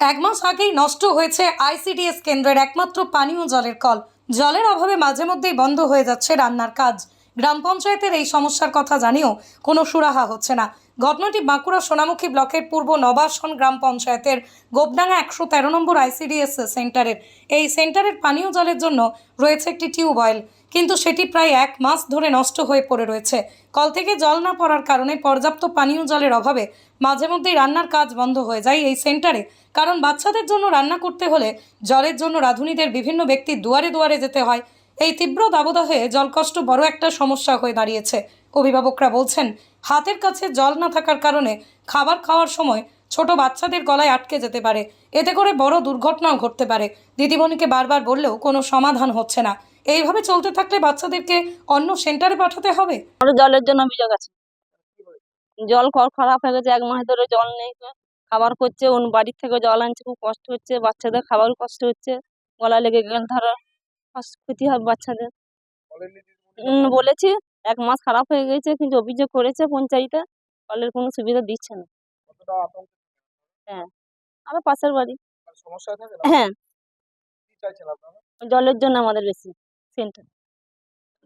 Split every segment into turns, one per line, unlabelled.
এক মাস আগেই নষ্ট হয়েছে আইসিডিএস কেন্দ্রের একমাত্র পানীয় জলের কল। জলের অভাবে মাঝে মধ্যেই বন্ধ হয়ে যাচ্ছে রান্নার কাজ। গ্রাম পঞ্চায়েতের এই সমস্যার কথা জানিয়েও কোনো সুরাহা হচ্ছে না। ঘটনাটি বাঁকুড়া সোনামুখী ব্লকের পূর্ব নবাসন গ্রাম পঞ্চায়েতের গোপডাঙ্গা একশো তেরো নম্বর আইসিডিএস সেন্টারের। এই সেন্টারের পানীয় জলের জন্য রয়েছে একটি টিউবওয়েল। কিন্তু সেটি প্রায় এক মাস ধরে নষ্ট হয়ে পড়ে রয়েছে। কল থেকে জল না পড়ার কারণে পর্যাপ্ত পানীয় জলের অভাবে মাঝে মধ্যেই রান্নার কাজ বন্ধ হয়ে যায় এই সেন্টারে। কারণ বাচ্চাদের জন্য রান্না করতে হলে জলের জন্য রাঁধুনিদের বিভিন্ন ব্যক্তির দুয়ারে দুয়ারে যেতে হয়। এই তীব্র দাবদাহে জলকষ্ট বড় একটা সমস্যা হয়ে দাঁড়িয়েছে। অভিভাবকরা বলছেন, হাতের কাছে জল না থাকার কারণে খাবার খাওয়ার সময় ছোট বাচ্চাদের গলায় আটকে যেতে পারে। এতে করে বড় দুর্ঘটনাও ঘটতে পারে। দিদিমণিকে বারবার বললেও কোনো সমাধান হচ্ছে না। এইভাবে চলতে থাকলে বাচ্চাদেরকে অন্য সেন্টারে পাঠাতে হবে?
আমাদের জলের জন্য অভিযোগ আছে। জল খারাপ হয়ে গেছে এক মাস ধরে জল নেই। খাবার করছে অন্য বাড়ির থেকে জল আনছে খুব কষ্ট হচ্ছে বাচ্চাদের খাবারও কষ্ট হচ্ছে। গলা লেগে গেলে ধরো ক্ষতি হবে বাচ্চাদের। বলেছি এক মাস খারাপ হয়ে গেছে কিন্তু অভিযোগ করেছে পঞ্চায়েতে কলের কোনো সুবিধা দিচ্ছে না। হ্যাঁ আমার পাশের বাড়ি।
সমস্যা থাকে না?
হ্যাঁ। জলের জন্য আমাদের বেশি। সেন্টার।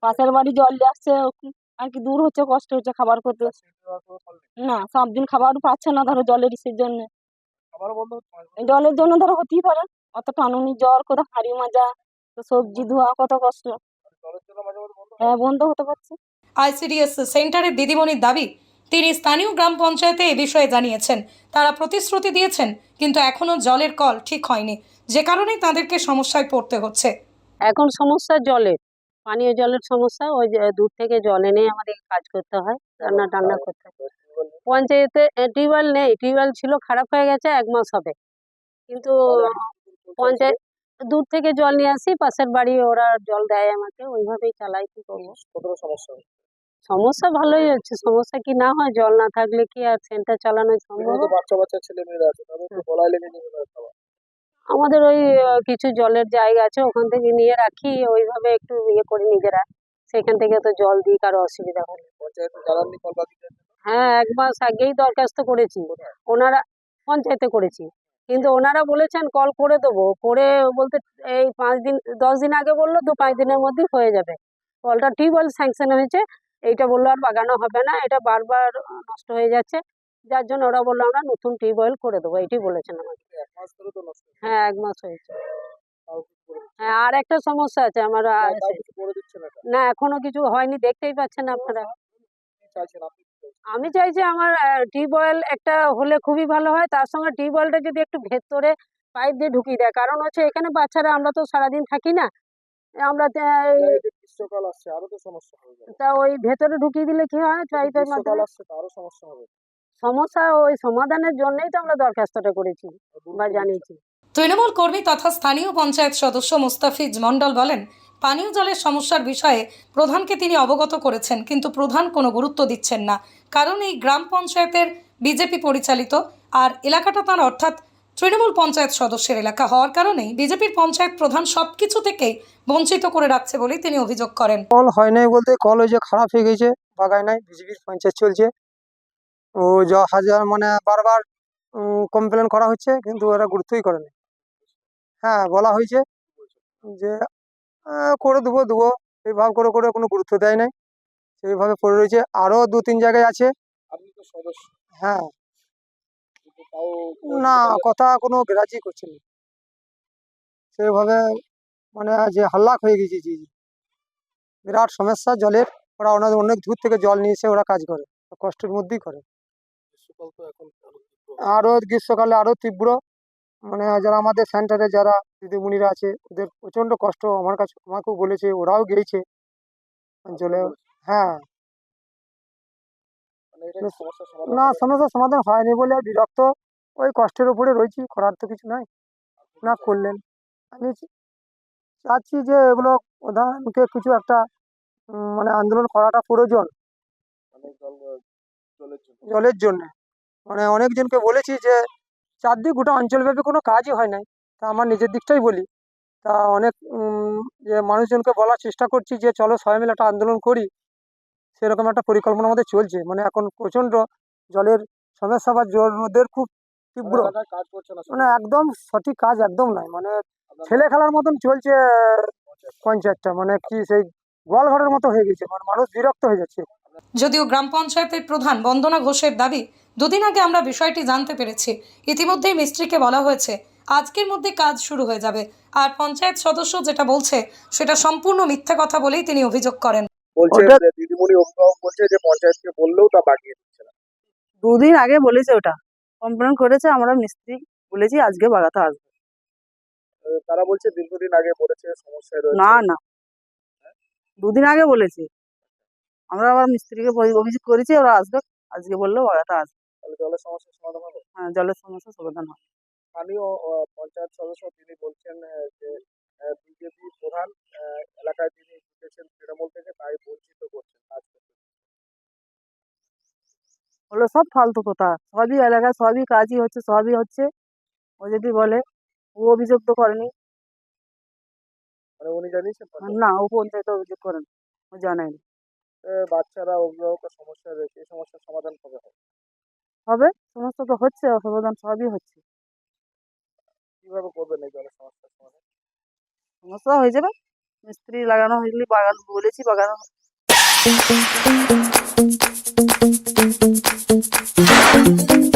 পাশের বাড়ি জল নিয়ে আসছে আর কি দূর হচ্ছে কষ্ট হচ্ছে খাবার করতে না সব দিন খাবারও পাচ্ছে না ধরো জলের ইসের জন্য। জলের জন্য ধরো হতেই পারে অত টানুনি জ্বর কোথাও হাঁড়ি মাজা তো সবজি ধোয়া কত কষ্ট।
হয়।
হ্যাঁ বন্ধ হতে পারছে।
আইসিডিএস সেন্টারের দিদিমণির দাবি তিনি স্থানীয় গ্রাম পঞ্চায়েতে এ বিষয়ে জানিয়েছেন। তারা প্রতিশ্রুতি দিয়েছেন কিন্তু এখনও জলের কল ঠিক হয়নি। যে কারণেই তাদেরকে সমস্যায় পড়তে হচ্ছে।
এখন সমস্যা জলের পানীয় জলের সমস্যা ওই দূর থেকে জল এনে আমাদের কাজ করতে হয় রান্না টান্না করতে হয়। পঞ্চায়েতে টিউবওয়েল নেই টিউবওয়েল ছিল খারাপ হয়ে গেছে এক মাস হবে। কিন্তু পঞ্চায়েত দূর থেকে জল নিয়ে আসি পাশের বাড়ি ওরা জল দেয় আমাকে ওইভাবেই চালাই কি করব?
সমস্যা?
সমস্যা ভালোই হচ্ছে সমস্যা কি না হয় জল না থাকলে কি আর সেন্টার চালানো সম্ভব?
বাচ্চা বাচ্চা ছেলে মেয়েরা আছে
আমাদের ওই কিছু জলের জায়গা আছে ওখান থেকে নিয়ে রাখি ওইভাবে একটু ইয়ে করি নিজেরা। সেখান থেকে তো জল দিই কারও অসুবিধা হলে। হ্যাঁ এক মাস আগেই দরখাস্ত করেছি। ওনারা পঞ্চায়েতে করেছি। কিন্তু ওনারা বলেছেন কল করে দেবো। করে বলতে এই পাঁচ দিন দশ দিন আগে বলল দু পাঁচ দিনের মধ্যেই হয়ে যাবে। কলটা টিউবওয়েল স্যাংশন হয়েছে। এইটা বলল আর বাগানো হবে না। এটা বারবার নষ্ট হয়ে যাচ্ছে। যার জন্য ওরা বলল আমরা নতুন টিউবওয়েল করে দেবো। এইটাই বলেছেন আমাকে। হ্যাঁ এক মাস হয়েছে।
দিচ্ছে
হ্যাঁ আর একটা সমস্যা আছে আমার
না, এটা।
এখনও কিছু হয়নি দেখতেই পাচ্ছেন আপনারা? আমি চাইছি আমার টিউবওয়েল একটা হলে খুবই ভালো হয় তার সঙ্গে টিউবওয়েলটা যদি একটু ভেতরে পাইপ দিয়ে ঢুকিয়ে দেয়। কারণ হচ্ছে এখানে বাচ্চারা আমরা তো সারাদিন থাকি না। আমরা তে- এই-
এই যে গ্রীষ্মকাল আসছে আরও তো সমস্যা হবে
তা ওই ভেতরে ঢুকিয়ে দিলে কি হয়? পাইপের
তো আরও সমস্যা হবে।
সমস্যা ওই সমাধানের জন্যই তো আমরা দরখাস্তটা করেছি বা জানিয়েছি।
তৃণমূল কর্মী তথা স্থানীয় পঞ্চায়েত সদস্য মোস্তাফিজ মণ্ডল বলেন পানীয় জলের সমস্যার বিষয়ে প্রধানকে তিনি অবগত করেছেন কিন্তু প্রধান কোনো গুরুত্ব দিচ্ছেন না। কারণ এই গ্রাম পঞ্চায়েতের বিজেপি পরিচালিত আর এলাকাটা তার অর্থাৎ তৃণমূল পঞ্চায়েত সদস্যের এলাকা হওয়ার কারণেই বিজেপির পঞ্চায়েত প্রধান সবকিছু থেকেই বঞ্চিত করে রাখছে বলেই তিনি অভিযোগ করেন।
কল হয় নাই বলতে কল ওই যে খারাপ হয়ে গেছে বাগায় নাই বিজেপির পঞ্চায়েত চলছে। ও য হাজার মানে বারবার কমপ্লেন করা হচ্ছে কিন্তু ওরা গুরুত্বই করে না হ্যাঁ বলা হয়েছে যে করে দেবো দেবো। এইভাবে করে করে কোনো গুরুত্ব দেয় নাই। সেইভাবে পড়ে রয়েছে। আরও দু তিন জায়গায় আছে। হ্যাঁ। না কথা কোনো গ্রাহ্য করছে না। সেইভাবে মানে যে হাল্লাক হয়ে গেছে জি জি। বিরাট সমস্যা জলের। ওরা অনেক অনেক দূর থেকে জল নিয়ে এসে ওরা কাজ করে। কষ্টের মধ্যেই করে
গ্রীষ্মকাল তো এখন আরও তীব্র।
আরও গ্রীষ্মকালে আরও তীব্র। মানে যারা আমাদের সেন্টারে যারা দিদিমণিরা আছে ওদের প্রচণ্ড কষ্ট আমার কাছে আমাকেও বলেছে ওরাও গিয়েছে। জলে হ্যাঁ।
মানে
না? সমস্যার সমাধান হয়নি বলে আর বিরক্ত। ওই কষ্টের উপরে রয়েছি করার তো কিছু নাই। না করলেন। আমি চাচ্ছি যে এগুলো প্রধানকে কিছু একটা মানে আন্দোলন করাটা প্রয়োজন।
মানে জলের জন্য।
মানে অনেকজনকে বলেছি যে চারদিক গোটা অঞ্চলব্যাপী কোনো কাজই হয় নাই। তা আমার নিজের দিকটাই বলি। তা অনেক যে মানুষজনকে বলার চেষ্টা করছি যে চলো সবাই মিলে একটা আন্দোলন করি। সেরকম একটা পরিকল্পনা আমাদের চলছে। মানে এখন প্রচণ্ড জলের সমস্যা বা জল রোদের খুব তীব্র। মানে একদম সঠিক কাজ একদম নাই। মানে ছেলে খেলার মতন চলছে পঞ্চায়েতটা। মানে কি সেই গোয়াল ঘরের মতো হয়ে গেছে। মানে মানুষ বিরক্ত হয়ে যাচ্ছে।
যদিও গ্রাম পঞ্চায়েতের প্রধান বন্দনা ঘোষের দাবি দুদিন আগে আমরা বিষয়টি জানতে পেরেছি। ইতিমধ্যেই মিস্ত্রিকে বলা হয়েছে আজকের মধ্যে কাজ শুরু হয়ে যাবে। আর পঞ্চায়েত সদস্য যেটা বলছে সেটা সম্পূর্ণ মিথ্যা কথা বলেই তিনি অভিযোগ করেন।
বলছে দিদিমণি অভিভাবক বলছে যে পঞ্চায়েতকে বললেও তা বাগিয়ে দিচ্ছে না।
দুদিন আগে বলেছে ওটা। কমপ্লেন করেছে আমরা মিস্ত্রি বলেছি আজকে বাগাতে আসবে।
তারা বলছে দীর্ঘদিন আগে বলেছে সমস্যায় রয়েছে।
না না। দুদিন আগে বলেছে। আমরা আবার মিস্ত্রিকে অভিযোগ করেছি ওরা আসবে। আজকে বললেও বাগাতে আসবে।
জলের সমস্যার সমাধান হবে?
হ্যাঁ জলের সমস্যা সমাধান হয়
স্থানীয় পঞ্চায়েত সদস্য তিনি বলছেন যে বিজেপি প্রধান এলাকায় তিনি জিতেছেন তৃণমূল থেকে তাই বঞ্চিত করছেন কাজ
হলো সব ফালতু কথা। সবই এলাকায় সবই কাজই হচ্ছে সবই হচ্ছে। ও যদি বলে ও অভিযোগ তো করেনি।
মানে উনি জানিয়েছেন?
না ও পঞ্চায়েতে অভিযোগ করেন। ও জানায়নি।
বাচ্চারা অভিভাবক সমস্যা রয়েছে এই সমস্যার সমাধান হবে?
হবে? সমস্যা তো হচ্ছে সমাধান সবই হচ্ছে।
কীভাবে করবেন এই জলের সমস্যার সমাধান?
সমস্যা হয়ে যাবে। মিস্ত্রি লাগানো হয়েছিল বাগান বলেছি বাগান Thank you.